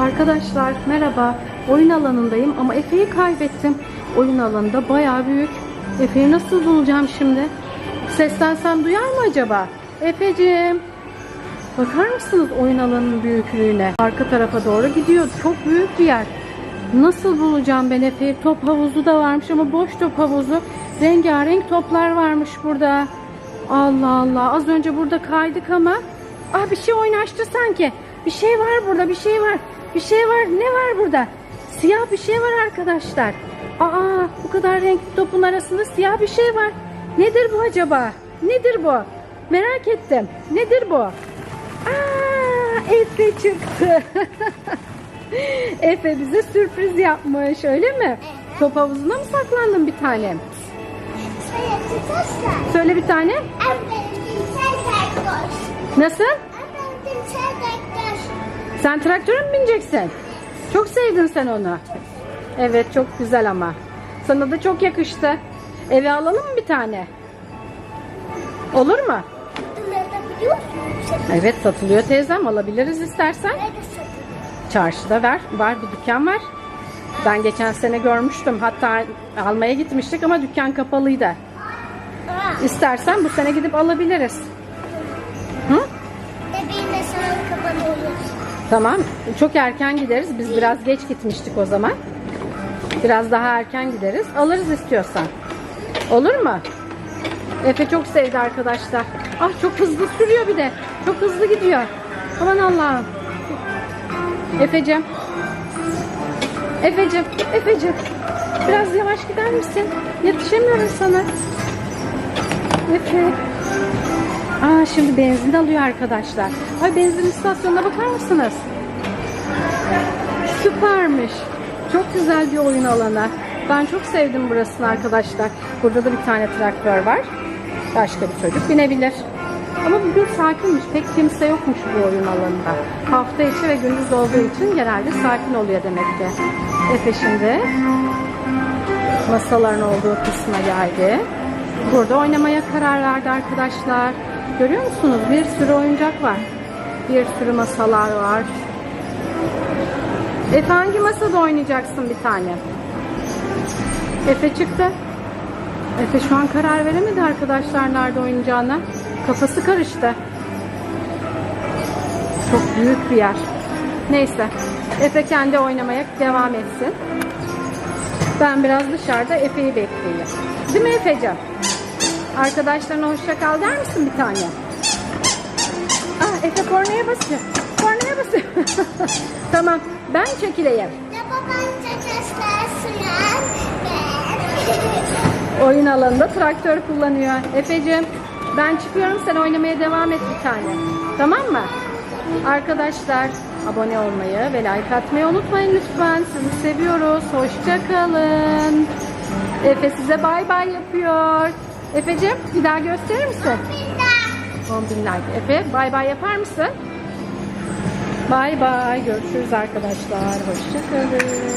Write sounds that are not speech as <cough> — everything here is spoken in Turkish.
Arkadaşlar merhaba. Oyun alanındayım ama Efe'yi kaybettim. Oyun alanında bayağı büyük. Efe'yi nasıl bulacağım şimdi? Seslensem duyar mı acaba? Efe'cim. Bakar mısınız oyun alanının büyüklüğüne? Arka tarafa doğru gidiyor. Çok büyük bir yer. Nasıl bulacağım ben Efe'yi? Top havuzu da varmış ama boş top havuzu. Rengarenk toplar varmış burada. Allah Allah. Az önce burada kaydık ama. Ah bir şey oynaştı sanki. Bir şey var burada. Bir şey var. Bir şey var. Ne var burada? Siyah bir şey var arkadaşlar. Aa bu kadar renkli topun arasında siyah bir şey var. Nedir bu acaba? Nedir bu? Merak ettim. Nedir bu? Aa Efe çıktı. <laughs> Efe bize sürpriz yapmış öyle mi? Top havuzuna mı saklandın bir tanem? Söyle bir tane. Nasıl? Sen traktör. Sen traktöre mi bineceksin? Çok sevdin sen onu. Evet çok güzel ama. Sana da çok yakıştı. Eve alalım mı bir tane? Olur mu? Evet satılıyor teyzem alabiliriz istersen. Nerede satılıyor? Çarşıda ver. Var bir dükkan var. Ben geçen sene görmüştüm. Hatta almaya gitmiştik ama dükkan kapalıydı. İstersen bu sene gidip alabiliriz. Tamam. Çok erken gideriz. Biz biraz geç gitmiştik o zaman. Biraz daha erken gideriz. Alırız istiyorsan. Olur mu? Efe çok sevdi arkadaşlar. Ah çok hızlı sürüyor bir de. Çok hızlı gidiyor. Aman Allah'ım. Efecim. Efecim. Efecim. Biraz yavaş gider misin? Yetişemiyorum sana. Efe. Aa şimdi benzin alıyor arkadaşlar. Ay benzin istasyonuna bakar mısınız? Süpermiş. Çok güzel bir oyun alanı. Ben çok sevdim burasını arkadaşlar. Burada da bir tane traktör var. Başka bir çocuk binebilir. Ama bugün sakinmiş. Pek kimse yokmuş bu oyun alanında. Hafta içi ve gündüz olduğu için genelde sakin oluyor demek ki. Efe şimdi masaların olduğu kısma geldi. Burada oynamaya karar verdi arkadaşlar. Görüyor musunuz? Bir sürü oyuncak var. Bir sürü masalar var. Efe hangi masada oynayacaksın bir tane? Efe çıktı. Efe şu an karar veremedi arkadaşlar nerede oynayacağına. Kafası karıştı. Çok büyük bir yer. Neyse. Efe kendi oynamaya devam etsin. Ben biraz dışarıda Efe'yi bekleyeyim. Değil mi Efe'cim? Arkadaşlarına hoşça kal der misin bir tane? Ah Efe kornaya basıyor. Kornaya basıyor. <laughs> tamam ben çekileyim. Oyun alanında traktör kullanıyor. Efe'cim ben çıkıyorum sen oynamaya devam et bir tane. Tamam mı? Arkadaşlar abone olmayı ve like atmayı unutmayın lütfen. Sizi seviyoruz. Hoşça kalın. Efe size bay bay yapıyor. Efe'cim bir daha gösterir misin? ben. 10 bin like. Efe bay bay yapar mısın? Bay bay. Görüşürüz arkadaşlar. Hoşça kalın.